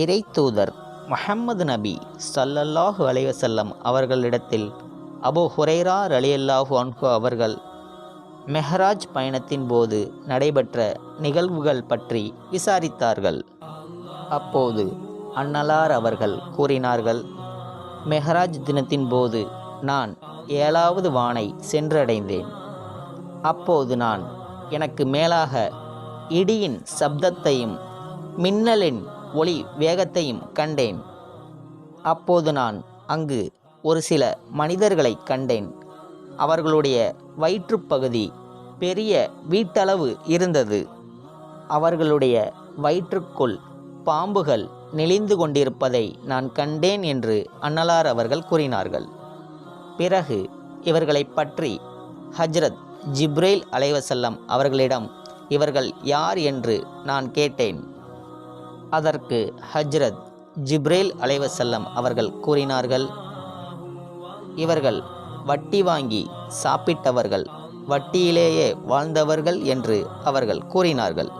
இறை தூதர் மஹம்மது நபி சல்லல்லாஹு அலைவசல்லம் அவர்களிடத்தில் அபு ஹுரைரா ரலியல்லாஹு அன்ஹு அவர்கள் மெஹராஜ் பயணத்தின் போது நடைபெற்ற நிகழ்வுகள் பற்றி விசாரித்தார்கள். அப்போது அன்னலார் அவர்கள் கூறினார்கள் மெஹராஜ் தினத்தின் போது நான் ஏழாவது வானை சென்றடைந்தேன். அப்போது நான் எனக்கு மேலாக இடியின் சப்தத்தையும் மின்னலின் ஒளி வேகத்தையும் கண்டேன். அப்போது நான் அங்கு ஒரு சில மனிதர்களை கண்டேன். அவர்களுடைய வயிற்றுப்பகுதி பெரிய வீட்டளவு இருந்தது. அவர்களுடைய வயிற்றுக்குள் பாம்புகள் நெளிந்து கொண்டிருப்பதை நான் கண்டேன் என்று அன்னலார் அவர்கள் கூறினார்கள். பிறகு இவர்களைப் பற்றி ஹஜ்ரத் ஜிப்ரேல் அலைவசல்லம் அவர்களிடம் இவர்கள் யார்? என்று நான் கேட்டேன். அதற்கு ஹஜ்ரத் ஜிப்ரேல் அலைவசல்லம் அவர்கள் கூறினார்கள் இவர்கள் வட்டி வாங்கி சாப்பிட்டவர்கள் வட்டியிலேயே வாழ்ந்தவர்கள் என்று அவர்கள் கூறினார்கள்.